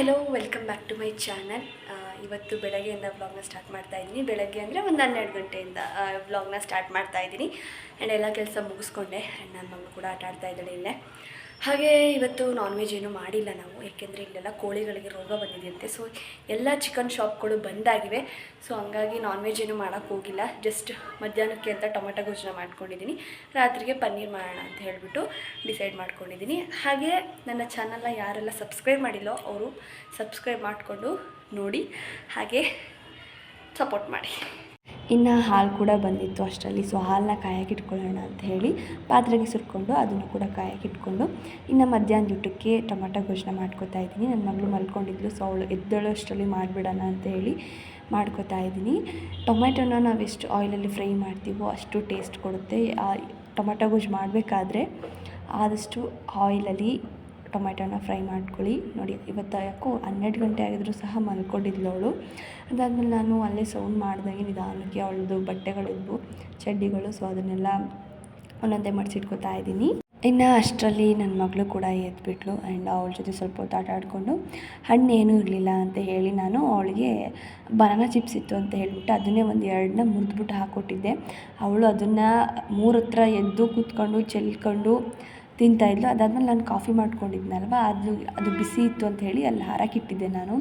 Hello welcome back to my channel ಇವತ್ತು ಬೆಳಗ್ಗೆಯಿಂದ ವ್ಲಾಗ್ನ ಸ್ಟಾರ್ಟ್ ಮಾಡ್ತಾ ಇದ್ದೀನಿ. ಬೆಳಗ್ಗೆ ಅಂದರೆ ಒಂದು ಹನ್ನೆರಡು ಗಂಟೆಯಿಂದ ವ್ಲಾಗ್ನ ಸ್ಟಾರ್ಟ್ ಮಾಡ್ತಾ ಇದ್ದೀನಿ. ಆ್ಯಂಡ್ ಎಲ್ಲ ಕೆಲಸ ಮುಗಿಸ್ಕೊಂಡೆ. ಆ್ಯಂಡ್ ನನ್ನ ಮಗಳು ಕೂಡ ಆಟ ಆಡ್ತಾ ಇದ್ದಾಳೆ ಇಲ್ಲೇ. ಹಾಗೆ ಇವತ್ತು ನಾನ್ ವೆಜ್ ಏನೂ ಮಾಡಿಲ್ಲ ನಾವು, ಏಕೆಂದರೆ ಇಲ್ಲೆಲ್ಲ ಕೋಳಿಗಳಿಗೆ ರೋಗ ಬಂದಿದೆಯಂತೆ ಸೊ ಎಲ್ಲ ಚಿಕನ್ ಶಾಪ್ಗಳು ಬಂದಾಗಿವೆ ಸೊ ಹಂಗಾಗಿ ನಾನ್ ವೆಜ್ ಏನು ಮಾಡೋಕ್ಕೆ ಹೋಗಿಲ್ಲ. ಜಸ್ಟ್ ಮಧ್ಯಾಹ್ನಕ್ಕೆ ಅಂತ ಟೊಮೆಟೊ ಗೊಜ್ಜನ್ನ ಮಾಡ್ಕೊಂಡಿದ್ದೀನಿ ರಾತ್ರಿಗೆ ಪನ್ನೀರ್ ಮಾಡೋಣ ಅಂತ ಹೇಳಿಬಿಟ್ಟು ಡಿಸೈಡ್ ಮಾಡ್ಕೊಂಡಿದ್ದೀನಿ ಹಾಗೆ ನನ್ನ ಚಾನಲ್ನ ಯಾರೆಲ್ಲ ಸಬ್ಸ್ಕ್ರೈಬ್ ಮಾಡಿಲ್ಲೋ ಅವರು ಸಬ್ಸ್ಕ್ರೈಬ್ ಮಾಡಿಕೊಂಡು ನೋಡಿ. ಹಾಗೆ ಸಪೋರ್ಟ್ ಮಾಡಿ. ಇನ್ನು ಹಾಲು ಕೂಡ ಬಂದಿತ್ತು ಅಷ್ಟರಲ್ಲಿ. ಸೊ ಹಾಲನ್ನ ಕಾಯಕ್ಕೆ ಇಟ್ಕೊಳ್ಳೋಣ ಅಂತ ಹೇಳಿ ಪಾತ್ರೆಗೆ ಸುರ್ಕೊಂಡು ಅದನ್ನು ಕೂಡ ಕಾಯಕ್ಕೆ ಇಟ್ಕೊಂಡು ಇನ್ನು ಮಧ್ಯಾಹ್ನದ ಊಟಕ್ಕೆ ಟೊಮೆಟೊ ಗೊಜ್ಜನ್ನ ಮಾಡ್ಕೋತಾ ಇದ್ದೀನಿ. ನನ್ನ ಮಗಳು ಮಲ್ಕೊಂಡಿದ್ಲು ಸೊ ಅವಳು ಎದ್ದೇಳೋ ಅಷ್ಟರಲ್ಲಿ ಮಾಡಿಬಿಡೋಣ ಅಂತ ಹೇಳಿ ಮಾಡ್ಕೊತಾ ಇದ್ದೀನಿ. ಟೊಮೆಟೊನ ನಾವು ಎಷ್ಟು ಆಯಿಲಲ್ಲಿ ಫ್ರೈ ಮಾಡ್ತೀವೋ ಅಷ್ಟು ಟೇಸ್ಟ್ ಕೊಡುತ್ತೆ. ಟೊಮೆಟೊ ಗೊಜ್ಜು ಮಾಡಬೇಕಾದ್ರೆ ಆದಷ್ಟು ಆಯಿಲಲ್ಲಿ ಟೊಮೆಟೊನ ಫ್ರೈ ಮಾಡ್ಕೊಳ್ಳಿ. ನೋಡಿ, ಇವತ್ತು ಯಾಕೋ ಹನ್ನೆರಡು ಗಂಟೆ ಆಗಿದ್ರು ಸಹ ಮಲ್ಕೊಂಡಿದ್ಲು ಅವಳು. ಅದಾದಮೇಲೆ ನಾನು ಅಲ್ಲೇ ಸೌಂಡ್ ಮಾಡಿದಾಗೆ ನಿಧಾನಕ್ಕೆ ಅವಳದು ಬಟ್ಟೆಗಳಿದ್ವು ಚಡ್ಡಿಗಳು ಸೊ ಅದನ್ನೆಲ್ಲ ಒಂದೊಂದೇ ಮಡಿಸಿಟ್ಕೋತಾ ಇದ್ದೀನಿ. ಇನ್ನು ಅಷ್ಟರಲ್ಲಿ ನನ್ನ ಮಗಳು ಕೂಡ ಎದ್ಬಿಟ್ಲು ಆ್ಯಂಡ್ ಅವಳ ಜೊತೆ ಸ್ವಲ್ಪ ಹೊತ್ತು ಆಟ ಆಡಿಕೊಂಡು. ಹಣ್ಣು ಏನೂ ಇರಲಿಲ್ಲ ಅಂತ ಹೇಳಿ ನಾನು ಅವಳಿಗೆ ಬನಾನಾ ಚಿಪ್ಸ್ ಇತ್ತು ಅಂತ ಹೇಳಿಬಿಟ್ಟು ಅದನ್ನೇ ಒಂದು ಎರಡನ್ನ ಮುರಿದ್ಬಿಟ್ಟು ಹಾಕ್ಕೊಟ್ಟಿದ್ದೆ. ಅವಳು ಅದನ್ನು ಮೂರತ್ರ ಎದ್ದು ಕೂತ್ಕೊಂಡು, ಚೆಲ್ಕೊಂಡು ತಿಂತಾಯಿದ್ಲು ಅದಾದಮೇಲೆ ನಾನು ಕಾಫಿ ಮಾಡ್ಕೊಂಡಿದ್ನಲ್ವ? ಅದು ಅದು ಬಿಸಿ ಇತ್ತು ಅಂತ ಹೇಳಿ ಅಲ್ಲಿ ಹಾರಕ್ಕಿಟ್ಟಿದ್ದೆ ನಾನು.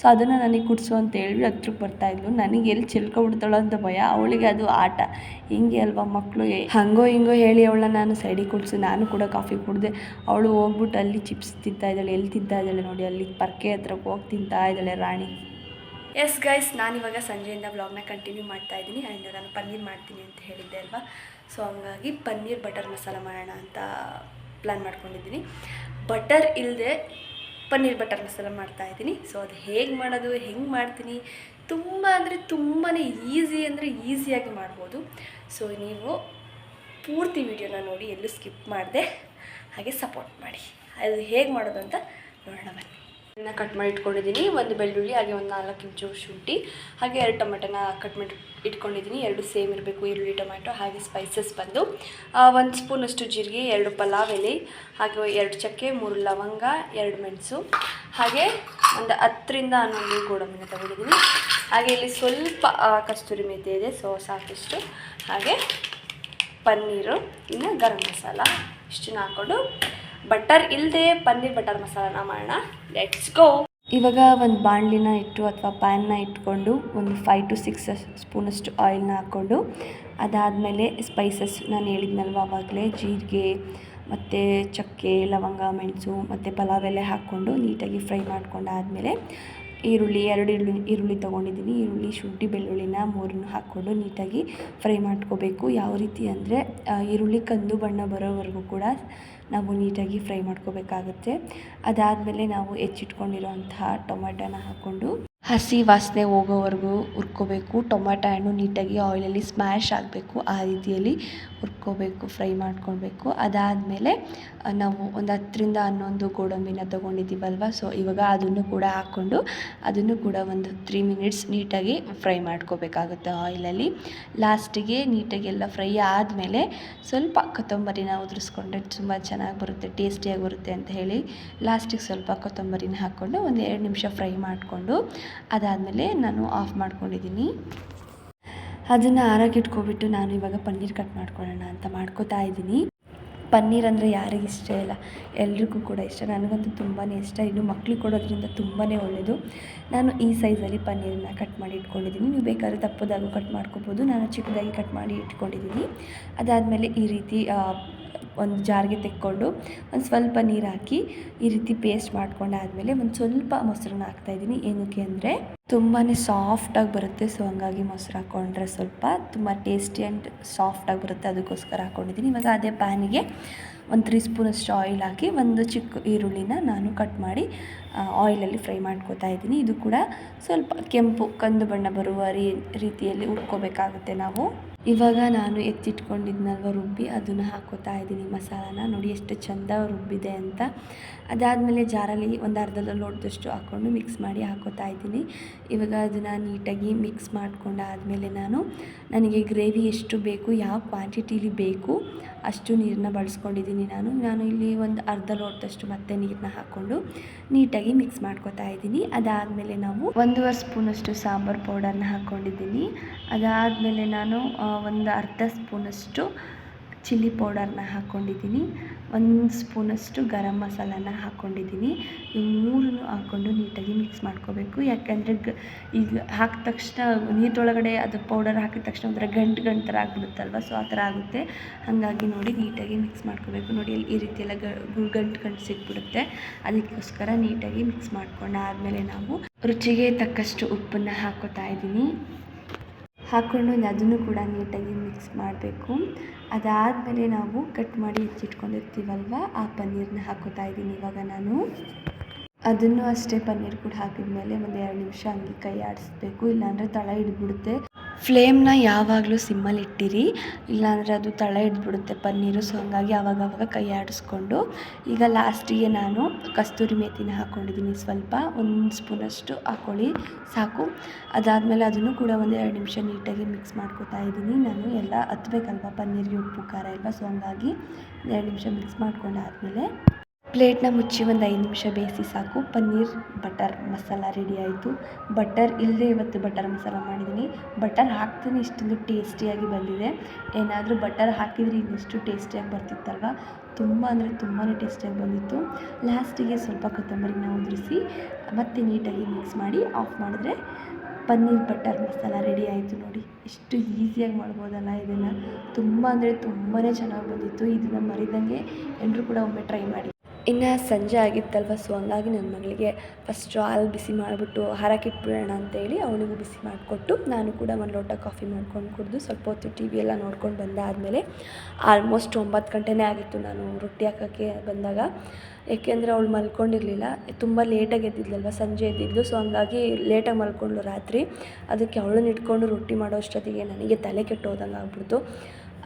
ಸೊ ಅದನ್ನು ನನಗೆ ಕುಡಿಸು ಅಂತ ಹೇಳಿ ಹತ್ರಕ್ಕೆ ಬರ್ತಾಯಿದ್ಲು ನನಗೆ ಎಲ್ಲಿ ಚೆಲ್ಕೊಬಿಡ್ತಾಳೋ ಅಂತ ಭಯ. ಅವಳಿಗೆ ಅದು ಆಟ. ಹಿಂಗೆ ಅಲ್ವಾ ಮಕ್ಕಳು ಹಂಗೋ ಹಿಂಗೋ ಹೇಳಿ ಅವಳನ್ನ ನಾನು ಸೈಡಿಗೆ ಕುಡಿಸಿ ನಾನು ಕೂಡ ಕಾಫಿ ಕುಡಿದೆ. ಅವಳು ಹೋಗ್ಬಿಟ್ಟು ಅಲ್ಲಿ ಚಿಪ್ಸ್ ತಿಂತಾ ಇದ್ದಾಳೆ. ಎಲ್ಲಿ ತಿಂತಾ ಇದ್ದಾಳೆ ನೋಡಿ. ಅಲ್ಲಿ ಪರ್ಕೆ ಹತ್ರಕ್ಕೆ ಹೋಗಿ ತಿಂತಾ ಇದ್ದಾಳೆ ರಾಣಿ. ಎಸ್ ಗೈಸ್ ನಾನಿವಾಗ ಸಂಜೆಯಿಂದ ವ್ಲಾಗ್ನ ಕಂಟಿನ್ಯೂ ಮಾಡ್ತಾ ಇದ್ದೀನಿ. ಆ್ಯಂಡ್ ನಾನು ಪನ್ನೀರ್ ಮಾಡ್ತೀನಿ ಅಂತ ಹೇಳಿದ್ದೆ ಅಲ್ವಾ? ಸೊ ಹಂಗಾಗಿ ಪನ್ನೀರ್ ಬಟರ್ ಮಸಾಲ ಮಾಡೋಣ ಅಂತ ಪ್ಲ್ಯಾನ್ ಮಾಡ್ಕೊಂಡಿದ್ದೀನಿ. ಬಟರ್ ಇಲ್ಲದೆ ಪನ್ನೀರ್ ಬಟರ್ ಮಸಾಲ ಮಾಡ್ತಾ ಇದ್ದೀನಿ. ಸೊ ಅದು ಹೇಗೆ ಮಾಡೋದು, ಹೆಂಗೆ ಮಾಡ್ತೀನಿ, ತುಂಬ ಅಂದರೆ ತುಂಬಾ ಈಸಿ ಅಂದರೆ ಈಸಿಯಾಗಿ ಮಾಡ್ಬೋದು. ಸೊ ನೀವು ಪೂರ್ತಿ ವಿಡಿಯೋನ ನೋಡಿ ಎಲ್ಲೂ ಸ್ಕಿಪ್ ಮಾಡಿದೆ, ಹಾಗೆ ಸಪೋರ್ಟ್ ಮಾಡಿ. ಅದು ಹೇಗೆ ಮಾಡೋದು ಅಂತ ನೋಡೋಣ ಬನ್ನಿ. ಕಟ್ ಮಾಡಿ ಇಟ್ಕೊಂಡಿದ್ದೀನಿ. ಒಂದು ಬೆಳ್ಳುಳ್ಳಿ, ಹಾಗೆ ಒಂದು ನಾಲ್ಕು ಇಂಚು ಶುಂಠಿ, ಹಾಗೆ ಎರಡು ಟೊಮೆಟೊನ ಕಟ್ ಮಾಡಿ ಇಟ್ಕೊಂಡಿದ್ದೀನಿ. ಎರಡು ಸೇಮ್ ಇರಬೇಕು, ಈರುಳ್ಳಿ ಟೊಮೆಟೊ ಹಾಗೆ ಸ್ಪೈಸಸ್ ಬಂದು. ಒಂದು ಸ್ಪೂನಷ್ಟು ಜೀರಿಗೆ, ಎರಡು ಪಲಾವ್ ಎಲೆ, ಹಾಗೆ ಎರಡು ಚಕ್ಕೆ, ಮೂರು ಲವಂಗ, ಎರಡು ಮೆಣಸು, ಹಾಗೆ ಒಂದು ಹತ್ತರಿಂದ ಹನ್ನೊಂದು ಗೋಡಂಬಿನ ತಗೊಂಡಿದ್ದೀನಿ. ಹಾಗೆ ಇಲ್ಲಿ ಸ್ವಲ್ಪ ಕಸ್ತೂರಿ ಮೆಥಿ ಇದೆ, ಸೊ ಸಾಕಷ್ಟು. ಹಾಗೆ ಪನ್ನೀರು, ಇನ್ನು ಗರಂ ಮಸಾಲ, ಇಷ್ಟನ್ನ ಹಾಕ್ಕೊಂಡು ಬಟರ್ ಇಲ್ಲದೆ ಪನ್ನೀರ್ ಬಟರ್ ಮಸಾಲಾನ ಮಾಡೋಣ. ಲೆಟ್ಸ್ ಗೋ ಇವಾಗ ಒಂದು ಬಾಣಲಿನ ಇಟ್ಟು ಅಥವಾ ಪ್ಯಾನ್ನ ಇಟ್ಕೊಂಡು ಒಂದು ಫೈವ್ ಟು ಸಿಕ್ಸ್ ಸ್ಪೂನಷ್ಟು ಆಯಿಲ್ನ ಹಾಕ್ಕೊಂಡು ಅದಾದಮೇಲೆ ಸ್ಪೈಸಸ್ ನಾನು ಹೇಳಿದ್ನಲ್ವ ಆವಾಗಲೇ ಜೀರಿಗೆ, ಮತ್ತು ಚಕ್ಕೆ, ಲವಂಗ, ಮೆಣಸು, ಮತ್ತು ಪಲಾವ್ ಎಲೆ ಹಾಕ್ಕೊಂಡು ನೀಟಾಗಿ ಫ್ರೈ ಮಾಡ್ಕೊಂಡಾದಮೇಲೆ ಈರುಳ್ಳಿ, ಎರಡು ಈರುಳ್ಳಿ ಈರುಳ್ಳಿ ತೊಗೊಂಡಿದ್ದೀನಿ. ಈರುಳ್ಳಿ, ಶುಂಠಿ, ಬೆಳ್ಳುಳ್ಳಿನ ಮೂರನ್ನು ಹಾಕ್ಕೊಂಡು ನೀಟಾಗಿ ಫ್ರೈ ಮಾಡ್ಕೋಬೇಕು. ಯಾವ ರೀತಿ ಅಂದರೆ ಈರುಳ್ಳಿ ಕಂದು ಬಣ್ಣ ಬರೋವರೆಗೂ ಕೂಡ ನಾವು ನೀಟಾಗಿ ಫ್ರೈ ಮಾಡ್ಕೋಬೇಕಾಗುತ್ತೆ. ಅದಾದಮೇಲೆ ನಾವು ಹೆಚ್ಚಿಟ್ಕೊಂಡಿರೋಂತಹ ಟೊಮೆಟೊನ ಹಾಕ್ಕೊಂಡು ಹಸಿ ವಾಸನೆ ಹೋಗೋವರೆಗೂ ಹುರ್ಕೋಬೇಕು. ಟೊಮೆಟೊ ಹಣ್ಣು ನೀಟಾಗಿ ಆಯಿಲಲ್ಲಿ ಸ್ಮ್ಯಾಶ್ ಆಗಬೇಕು. ಆ ರೀತಿಯಲ್ಲಿ ಹುರ್ಕೋಬೇಕು, ಫ್ರೈ ಮಾಡ್ಕೊಳ್ಬೇಕು. ಅದಾದಮೇಲೆ ನಾವು ಒಂದು ಹತ್ತರಿಂದ ಹನ್ನೊಂದು ಗೋಡಂಬಿನ ತೊಗೊಂಡಿದ್ದೀವಲ್ವ? ಸೊ ಇವಾಗ ಅದನ್ನು ಕೂಡ ಹಾಕ್ಕೊಂಡು ಅದನ್ನು ಕೂಡ ಒಂದು ತ್ರೀ ಮಿನಿಟ್ಸ್ ನೀಟಾಗಿ ಫ್ರೈ ಮಾಡ್ಕೋಬೇಕಾಗುತ್ತೆ ಆಯಿಲಲ್ಲಿ ಲಾಸ್ಟಿಗೆ ನೀಟಾಗಿ ಎಲ್ಲ ಫ್ರೈ ಆದಮೇಲೆ ಸ್ವಲ್ಪ ಕೊತ್ತಂಬರಿನ ಉದುರಿಸ್ಕೊಂಡ್ರೆ ತುಂಬ ಚೆನ್ನಾಗಿ ಬರುತ್ತೆ, ಟೇಸ್ಟಿಯಾಗಿ ಬರುತ್ತೆ ಅಂತ ಹೇಳಿ ಲಾಸ್ಟಿಗೆ ಸ್ವಲ್ಪ ಕೊತ್ತಂಬರಿನ ಹಾಕ್ಕೊಂಡು ಒಂದು ಎರಡು ನಿಮಿಷ ಫ್ರೈ ಮಾಡಿಕೊಂಡು ಅದಾದಮೇಲೆ ನಾನು ಆಫ್ ಮಾಡ್ಕೊಂಡಿದ್ದೀನಿ. ಅದನ್ನು ಆರಾಗಿ ಇಟ್ಕೊಬಿಟ್ಟು ನಾನು ಇವಾಗ ಪನ್ನೀರ್ ಕಟ್ ಮಾಡ್ಕೊಳ್ಳೋಣ ಅಂತ ಮಾಡ್ಕೋತಾ ಇದ್ದೀನಿ. ಪನ್ನೀರ್ ಅಂದರೆ ಯಾರಿಗೆ ಇಷ್ಟ ಇಲ್ಲ. ಎಲ್ರಿಗೂ ಕೂಡ ಇಷ್ಟ. ನನಗಂತೂ ತುಂಬಾ ಇಷ್ಟ. ಇನ್ನು ಮಕ್ಳಿಗೆ ಕೊಡೋದ್ರಿಂದ ತುಂಬಾ ಒಳ್ಳೆಯದು ನಾನು ಈ ಸೈಜಲ್ಲಿ ಪನ್ನೀರನ್ನ ಕಟ್ ಮಾಡಿ ಇಟ್ಕೊಂಡಿದ್ದೀನಿ. ನೀವು ಬೇಕಾದ್ರೆ ತಪ್ಪದಾಗೂ ಕಟ್ ಮಾಡ್ಕೋಬೋದು. ನಾನು ಚಿಕ್ಕದಾಗಿ ಕಟ್ ಮಾಡಿ ಇಟ್ಕೊಂಡಿದ್ದೀನಿ. ಅದಾದಮೇಲೆ ಈ ರೀತಿ ಒಂದು ಜಾರಿಗೆ ತೆಕ್ಕೊಂಡು ಒಂದು ಸ್ವಲ್ಪ ನೀರು ಹಾಕಿ ಈ ರೀತಿ ಪೇಸ್ಟ್ ಮಾಡ್ಕೊಂಡಾದಮೇಲೆ ಒಂದು ಸ್ವಲ್ಪ ಮೊಸರನ್ನ ಹಾಕ್ತಾಯಿದ್ದೀನಿ ಏನಕ್ಕೆ ಅಂದರೆ ತುಂಬಾ ಸಾಫ್ಟಾಗಿ ಬರುತ್ತೆ. ಸೊ ಹಂಗಾಗಿ ಮೊಸರು ಹಾಕ್ಕೊಂಡ್ರೆ ಸ್ವಲ್ಪ ತುಂಬ ಟೇಸ್ಟಿ ಆ್ಯಂಡ್ ಸಾಫ್ಟಾಗಿ ಬರುತ್ತೆ. ಅದಕ್ಕೋಸ್ಕರ ಹಾಕ್ಕೊಂಡಿದ್ದೀನಿ ಇವಾಗ ಅದೇ ಪ್ಯಾನಿಗೆ ಒಂದು ತ್ರೀ ಸ್ಪೂನಷ್ಟು ಆಯಿಲ್ ಹಾಕಿ ಒಂದು ಚಿಕ್ಕ ಈರುಳ್ಳಿನ ನಾನು ಕಟ್ ಮಾಡಿ ಆಯಿಲಲ್ಲಿ ಫ್ರೈ ಮಾಡ್ಕೋತಾ ಇದ್ದೀನಿ. ಇದು ಕೂಡ ಸ್ವಲ್ಪ ಕೆಂಪು ಕಂದು ಬಣ್ಣ ಬರುವ ರೀತಿಯಲ್ಲಿ ಉಟ್ಕೋಬೇಕಾಗುತ್ತೆ ನಾವು. ಇವಾಗ ನಾನು ಎತ್ತಿಟ್ಕೊಂಡಿದ್ನಲ್ವ ರುಬ್ಬಿ ಅದನ್ನು ಹಾಕೋತಾ ಇದ್ದೀನಿ. ಮಸಾಲಾನ ನೋಡಿ ಎಷ್ಟು ಚಂದ ರುಬ್ಬಿದೆ ಅಂತ. ಅದಾದಮೇಲೆ ಜಾರಲ್ಲಿ ಒಂದು ಅರ್ಧ ಲೋಟದಷ್ಟು ಹಾಕ್ಕೊಂಡು ಮಿಕ್ಸ್ ಮಾಡಿ ಹಾಕೋತಾ ಇದ್ದೀನಿ. ಇವಾಗ ಅದನ್ನು ನೀಟಾಗಿ ಮಿಕ್ಸ್ ಮಾಡ್ಕೊಂಡಾದಮೇಲೆ ನಾನು, ನನಗೆ ಗ್ರೇವಿ ಎಷ್ಟು ಬೇಕು, ಯಾವ ಕ್ವಾಂಟಿಟೀಲಿ ಬೇಕು ಅಷ್ಟು ನೀರನ್ನ ಬಳಸ್ಕೊಂಡಿದ್ದೀನಿ ನಾನು. ನಾನು ಇಲ್ಲಿ ಒಂದು ಅರ್ಧ ಲೋಟದಷ್ಟು ಮತ್ತೆ ನೀರನ್ನ ಹಾಕ್ಕೊಂಡು ನೀಟಾಗಿ ಮಿಕ್ಸ್ ಮಾಡ್ಕೊತಾ ಇದ್ದೀನಿ. ಅದಾದಮೇಲೆ ನಾವು ಒಂದೂವರೆ ಸ್ಪೂನಷ್ಟು ಸಾಂಬಾರು ಪೌಡರ್ನ ಹಾಕ್ಕೊಂಡಿದ್ದೀನಿ. ಅದಾದಮೇಲೆ ನಾನು ಒಂದು ಅರ್ಧ ಸ್ಪೂನಷ್ಟು ಚಿಲ್ಲಿ ಪೌಡರ್ನ ಹಾಕ್ಕೊಂಡಿದ್ದೀನಿ. ಒಂದು ಸ್ಪೂನಷ್ಟು ಗರಂ ಮಸಾಲನ ಹಾಕ್ಕೊಂಡಿದ್ದೀನಿ. ಈ ಮೂರನ್ನು ಹಾಕ್ಕೊಂಡು ನೀಟಾಗಿ ಮಿಕ್ಸ್ ಮಾಡ್ಕೋಬೇಕು. ಯಾಕೆಂದರೆ ಗ, ಈಗ ಹಾಕಿದ ತಕ್ಷಣ ನೀರೊಳಗಡೆ ಅದು ಪೌಡರ್ ಹಾಕಿದ ತಕ್ಷಣ ಒಂಥರ ಗಂಟು ಗಂಟು ಥರ ಆಗಿಬಿಡುತ್ತಲ್ವ? ಸೊ ಆ ಥರ ಆಗುತ್ತೆ. ಹಾಗಾಗಿ ನೋಡಿ ನೀಟಾಗಿ ಮಿಕ್ಸ್ ಮಾಡ್ಕೋಬೇಕು. ನೋಡಿ ಅಲ್ಲಿ ಈ ರೀತಿ ಎಲ್ಲ ಗ- ಗಂಟು ಗಂಟು ಸಿಕ್ಬಿಡುತ್ತೆ. ಅದಕ್ಕೋಸ್ಕರ ನೀಟಾಗಿ ಮಿಕ್ಸ್ ಮಾಡ್ಕೊಂಡು ಆದಮೇಲೆ ನಾವು ರುಚಿಗೆ ತಕ್ಕಷ್ಟು ಉಪ್ಪನ್ನು ಹಾಕೋತಾ ಇದ್ದೀನಿ. ಹಾಕ್ಕೊಂಡು ಅದನ್ನು ಕೂಡ ನೀಟಾಗಿ ಮಿಕ್ಸ್ ಮಾಡಬೇಕು. ಅದಾದಮೇಲೆ ನಾವು ಕಟ್ ಮಾಡಿ ಹೆಚ್ಚಿಟ್ಕೊಂಡಿರ್ತೀವಲ್ವ, ಆ ಪನ್ನೀರನ್ನ ಹಾಕೋತಾ ಇದ್ದೀನಿ ಇವಾಗ ನಾನು. ಅದನ್ನು ಅಷ್ಟೇ ಪನ್ನೀರ್ ಕೂಡ ಹಾಕಿದ್ಮೇಲೆ ಒಂದು ಎರಡು ನಿಮಿಷ ಹಂಗೆ ಕೈ ಆಡಿಸ್ಬೇಕು, ಇಲ್ಲಾಂದರೆ ತಳ ಹಿಡಿದ್ಬಿಡುತ್ತೆ. ಫ್ಲೇಮ್ನ ಯಾವಾಗಲೂ ಸಿಮ್ಮಲ್ಲಿ ಇಟ್ಟಿರಿ. ಇಲ್ಲಾಂದರೆ ಅದು ತಳ ಇಟ್ಬಿಡುತ್ತೆ ಪನ್ನೀರು ಸೊ ಹಂಗಾಗಿ ಆವಾಗ ಆವಾಗ ಕೈ ಆಡಿಸ್ಕೊಂಡು ಈಗ ಲಾಸ್ಟಿಗೆ ನಾನು ಕಸ್ತೂರಿ ಮೇಥಿನ ಹಾಕ್ಕೊಂಡಿದ್ದೀನಿ ಸ್ವಲ್ಪ ಒಂದು ಸ್ಪೂನಷ್ಟು ಹಾಕ್ಕೊಳ್ಳಿ ಸಾಕು. ಅದಾದಮೇಲೆ ಅದನ್ನು ಕೂಡ ಒಂದು ಎರಡು ನಿಮಿಷ ನೀಟಾಗಿ ಮಿಕ್ಸ್ ಮಾಡ್ಕೊತಾ ಇದ್ದೀನಿ. ನಾನು ಎಲ್ಲ ಹತ್ಬೇಕಲ್ವ? ಪನ್ನೀರಿಗೆ ಉಪ್ಪು, ಖಾರ ಎಲ್ಲ ಸೊ ಹಂಗಾಗಿ ಎರಡು ನಿಮಿಷ ಮಿಕ್ಸ್ ಮಾಡ್ಕೊಂಡಾದಮೇಲೆ ಪ್ಲೇಟ್ನ ಮುಚ್ಚಿ ಒಂದು ಐದು ನಿಮಿಷ ಬೇಯಿಸಿ ಸಾಕು. ಪನ್ನೀರ್, ಬಟರ್ ಮಸಾಲ ರೆಡಿ ಆಯಿತು. ಬಟರ್ ಇಲ್ಲದೆ ಇವತ್ತು ಬಟರ್ ಮಸಾಲ ಮಾಡಿದ್ದೀನಿ. ಬಟರ್ ಹಾಕ್ತೀನಿ, ಇಷ್ಟೊಂದು ಟೇಸ್ಟಿಯಾಗಿ ಬಂದಿದೆ. ಏನಾದರೂ ಬಟರ್ ಹಾಕಿದರೆ ಇನ್ನಿಷ್ಟು ಟೇಸ್ಟಿಯಾಗಿ ಬರ್ತಿತ್ತಲ್ವ? ತುಂಬ ಅಂದರೆ ತುಂಬಾ ಟೇಸ್ಟಿಯಾಗಿ ಬಂದಿತ್ತು. ಲಾಸ್ಟಿಗೆ ಸ್ವಲ್ಪ ಕೊತ್ತಂಬರಿನ ಉದುರಿಸಿ, ಮತ್ತೆ ನೀಟಾಗಿ ಮಿಕ್ಸ್ ಮಾಡಿ ಆಫ್ ಮಾಡಿದ್ರೆ ಪನ್ನೀರ್, ಬಟರ್ ಮಸಾಲ ರೆಡಿ ಆಯಿತು ನೋಡಿ. ಎಷ್ಟು ಈಸಿಯಾಗಿ ಮಾಡ್ಬೋದಲ್ಲ ಇದನ್ನು. ತುಂಬ ಅಂದರೆ ತುಂಬಾ ಚೆನ್ನಾಗಿ ಬಂದಿತ್ತು. ಇದನ್ನು ಮರಿದಂಗೆ ಎಲ್ಲರೂ ಕೂಡ ಒಮ್ಮೆ ಟ್ರೈ ಮಾಡಿ. ಇನ್ನು ಸಂಜೆ ಆಗಿತ್ತಲ್ವ ಸೊ ಹಂಗಾಗಿ ನನ್ನ ಮಗಳಿಗೆ ಫಸ್ಟು ಹಾಲು ಬಿಸಿ ಮಾಡಿಬಿಟ್ಟು ಹಾರಕ್ಕಿಟ್ಬಿಡೋಣ ಅಂತೇಳಿ ಅವನಿಗೂ ಬಿಸಿ ಮಾಡಿಕೊಟ್ಟು ನಾನು ಕೂಡ ಒಂದು ಲೋಟ ಕಾಫಿ ಮಾಡ್ಕೊಂಡು ಕುಡಿದು ಸ್ವಲ್ಪ ಹೊತ್ತು ಟಿ ವಿ ಎಲ್ಲ ನೋಡ್ಕೊಂಡು ಬಂದಾದಮೇಲೆ ಆಲ್ಮೋಸ್ಟ್ ಒಂಬತ್ತು ಗಂಟೆನೇ ಆಗಿತ್ತು ನಾನು ರೊಟ್ಟಿ ಹಾಕೋಕ್ಕೆ ಬಂದಾಗ. ಏಕೆಂದರೆ ಅವಳು ಮಲ್ಕೊಂಡಿರಲಿಲ್ಲ, ತುಂಬ ಲೇಟಾಗಿ ಎದ್ದಿದ್ಲಲ್ವ, ಸಂಜೆ ಎದ್ದಿದ್ಲು ಸೊ ಹಂಗಾಗಿ ಲೇಟಾಗಿ ಮಲ್ಕೊಂಡ್ಳು ರಾತ್ರಿ. ಅದಕ್ಕೆ ಅವಳನ್ನ ಇಟ್ಕೊಂಡು ರೊಟ್ಟಿ ಮಾಡೋ ಅಷ್ಟೊತ್ತಿಗೆ ನನಗೆ ತಲೆ ಕೆಟ್ಟು ಹೋದಂಗೆ ಆಗ್ಬಿಡ್ತು.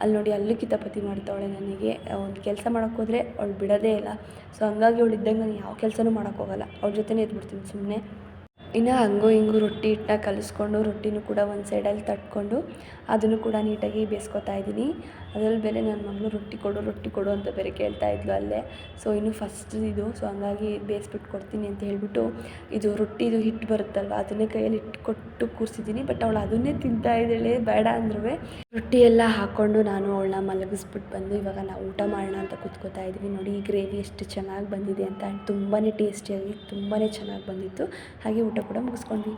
ಅಲ್ಲಿ ನೋಡಿ ಅಲ್ಲೂ ಕಿತಾಪತಿ ಮಾಡ್ತಾವಳೆ ನನಗೆ. ಒಂದು ಕೆಲಸ ಮಾಡೋಕ್ಕೋದ್ರೆ ಅವಳು ಬಿಡೋದೇ ಇಲ್ಲ. ಸೊ ಹಂಗಾಗಿ ಅವಳು ಇದ್ದಂಗೆ ನಾನು ಯಾವ ಕೆಲಸನೂ ಮಾಡೋಕ್ಕೋಗಲ್ಲ ಅವ್ಳ ಜೊತೆನೇ ಇದ್ಬಿಡ್ತೀನಿ ಸುಮ್ಮನೆ ಇನ್ನು ಹಂಗೋ ಹಿಂಗೂ ರೊಟ್ಟಿ ಹಿಟ್ಟನ್ನ ಕಲಿಸ್ಕೊಂಡು ರೊಟ್ಟಿನೂ ಕೂಡ ಒಂದು ಸೈಡಲ್ಲಿ ತಟ್ಕೊಂಡು ಅದನ್ನು ಕೂಡ ನೀಟಾಗಿ ಬೇಯಿಸ್ಕೊತಾ ಇದ್ದೀನಿ. ಅದ್ರಲ್ಲಿ ಬೇರೆ ನನ್ನ ಮಗಳು ರೊಟ್ಟಿ ಕೊಡು ರೊಟ್ಟಿ ಕೊಡು ಅಂತ ಬೇರೆ ಕೇಳ್ತಾ ಇದ್ಲು ಅಲ್ಲೇ. ಸೊ ಇನ್ನು ಫಸ್ಟ್ ಇದು. ಸೊ ಹಂಗಾಗಿ ಬೇಯಿಸ್ಬಿಟ್ಟು ಕೊಡ್ತೀನಿ ಅಂತ ಹೇಳ್ಬಿಟ್ಟು ಇದು ರೊಟ್ಟಿದು ಹಿಟ್ಟು ಬರುತ್ತಲ್ವ, ಅದನ್ನೇ ಕೈಯಲ್ಲಿ ಹಿಟ್ಟು ಕೊಟ್ಟು ಕೂರಿಸಿದ್ದೀನಿ. ಬಟ್ ಅವಳು ಅದನ್ನೇ ತಿಂತಾ ಇದ್ದಾಳೆ, ಬೇಡ ಅಂದ್ರೂ ರೊಟ್ಟಿ ಎಲ್ಲ ಹಾಕ್ಕೊಂಡು ನಾನು ಅವಳನ್ನ ಮಲಗಿಸ್ಬಿಟ್ಟು ಬಂದು ಇವಾಗ ನಾವು ಊಟ ಮಾಡೋಣ ಅಂತ ಕೂತ್ಕೋತಾ ಇದ್ದೀವಿ. ನೋಡಿ, ಈ ಗ್ರೇವಿ ಎಷ್ಟು ಚೆನ್ನಾಗಿ ಬಂದಿದೆ ಅಂತ. ತುಂಬಾ ಟೇಸ್ಟಿಯಾಗಿ ತುಂಬಾ ಚೆನ್ನಾಗಿ ಬಂದಿತ್ತು. ಹಾಗೆ ಊಟ ಕೂಡ ಮುಗಿಸ್ಕೊಂಡ್ವಿ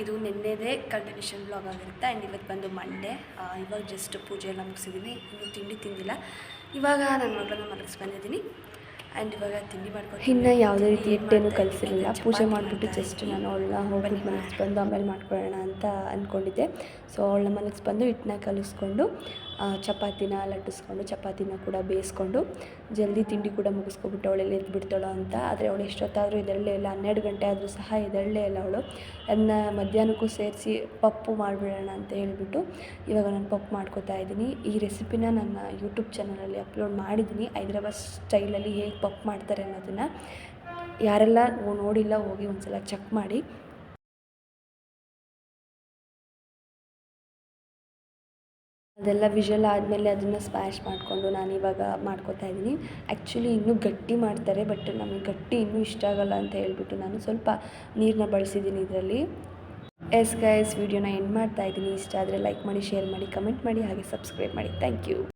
ಇದು ನಿನ್ನೆದೇ ಕಂಟಿನ್ಯೂಷನ್ ಬ್ಲಾಗ್ ಆಗಿರುತ್ತೆ. ಆ್ಯಂಡ್ ಇವತ್ತು ಬಂದು ಮಂಡೇ ಇವಾಗ ಜಸ್ಟ್ ಪೂಜೆ ಎಲ್ಲ ಮುಗಿಸಿದ್ದೀನಿ ಇನ್ನು ತಿಂಡಿ ತಿಂದಿಲ್ಲ. ಇವಾಗ ನನ್ನ ಮಗಳನ್ನ ಮಲಗಿಸಿ ಬಂದಿದ್ದೀನಿ. ಆ್ಯಂಡ್ ಇವಾಗ ತಿಂಡಿ ಮಾಡ್ಕೊಂಡು ಇನ್ನೂ ಯಾವುದೇ ರೀತಿ ಹಿಟ್ಟೇನು ಕಲಿಸಿರಲಿಲ್ಲ ಪೂಜೆ ಮಾಡಿಬಿಟ್ಟು ಜಸ್ಟ್ ನಾನು ಅವಳನ್ನ ಹೋಗಿ ಮಲಗಿಸ್ಬಂದು ಆಮೇಲೆ ಮಾಡ್ಕೊಳ್ಳೋಣ ಅಂತ ಅಂದ್ಕೊಂಡಿದ್ದೆ ಸೊ ಅವಳನ್ನ ಮಲಗಿಸ್ಬಂದು ಹಿಟ್ಟನ್ನ ಕಲಿಸ್ಕೊಂಡು ಚಪಾತಿನ ಲಟ್ಟಿಸ್ಕೊಂಡು, ಚಪಾತಿನ ಕೂಡ ಬೇಯಿಸ್ಕೊಂಡು, ಜಲ್ದಿ ತಿಂಡಿ ಕೂಡ ಮುಗಿಸ್ಕೊಬಿಟ್ಟು ಅವಳೆಲ್ಲ ಎದ್ದು ಬಿಡ್ತಾಳೋ ಅಂತ. ಆದರೆ ಅವಳು ಎಷ್ಟೊತ್ತಾದರೂ ಎದ್ದೇಳಲೇ ಇಲ್ಲ, ಹನ್ನೆರಡು ಗಂಟೆ ಆದರೂ ಸಹ ಎದ್ದೇಳಲೇ ಇಲ್ಲ ಅವಳು. ಅದನ್ನ ಮಧ್ಯಾಹ್ನಕ್ಕೂ ಸೇರಿಸಿ ಪಪ್ಪು ಮಾಡಿಬಿಡೋಣ ಅಂತ ಹೇಳಿಬಿಟ್ಟು ಇವಾಗ ನಾನು ಪಪ್ಪು ಮಾಡ್ಕೊತಾ ಇದ್ದೀನಿ. ಈ ರೆಸಿಪಿನ ನನ್ನ ಯೂಟ್ಯೂಬ್ ಚಾನಲಲ್ಲಿ ಅಪ್ಲೋಡ್ ಮಾಡಿದ್ದೀನಿ. ಹೈದ್ರಾಬಾದ್ ಸ್ಟೈಲಲ್ಲಿ ಹೇಗೆ ಪಪ್ಪು ಮಾಡ್ತಾರೆ ಅನ್ನೋದನ್ನು ಯಾರೆಲ್ಲ ನೋಡಿಲ್ಲ ಹೋಗಿ ಒಂದು ಸಲ ಚೆಕ್ ಮಾಡಿ. ಅದೆಲ್ಲ ವಿಷಲ್ ಆದಮೇಲೆ ಅದನ್ನು ಸ್ಪ್ಯಾಶ್ ಮಾಡಿಕೊಂಡು ನಾನು ಇವಾಗ ಮಾಡ್ಕೊತಾ ಇದ್ದೀನಿ. ಆ್ಯಕ್ಚುಲಿ ಇನ್ನೂ ಗಟ್ಟಿ ಮಾಡ್ತಾರೆ ಬಟ್ ನಮಗೆ ಗಟ್ಟಿ ಇನ್ನೂ ಇಷ್ಟ ಆಗಲ್ಲ ಅಂತ ಹೇಳ್ಬಿಟ್ಟು ನಾನು ಸ್ವಲ್ಪ ನೀರನ್ನ ಬಳಸಿದ್ದೀನಿ ಇದರಲ್ಲಿ. ಎಸ್ ಗೈಸ್ ವಿಡಿಯೋನ ಎಂಡ್ ಮಾಡ್ತಾ ಇದ್ದೀನಿ. ಇಷ್ಟ ಆದರೆ ಲೈಕ್ ಮಾಡಿ ಶೇರ್ ಮಾಡಿ ಕಮೆಂಟ್ ಮಾಡಿ, ಹಾಗೆ ಸಬ್ಸ್ಕ್ರೈಬ್ ಮಾಡಿ. Thank you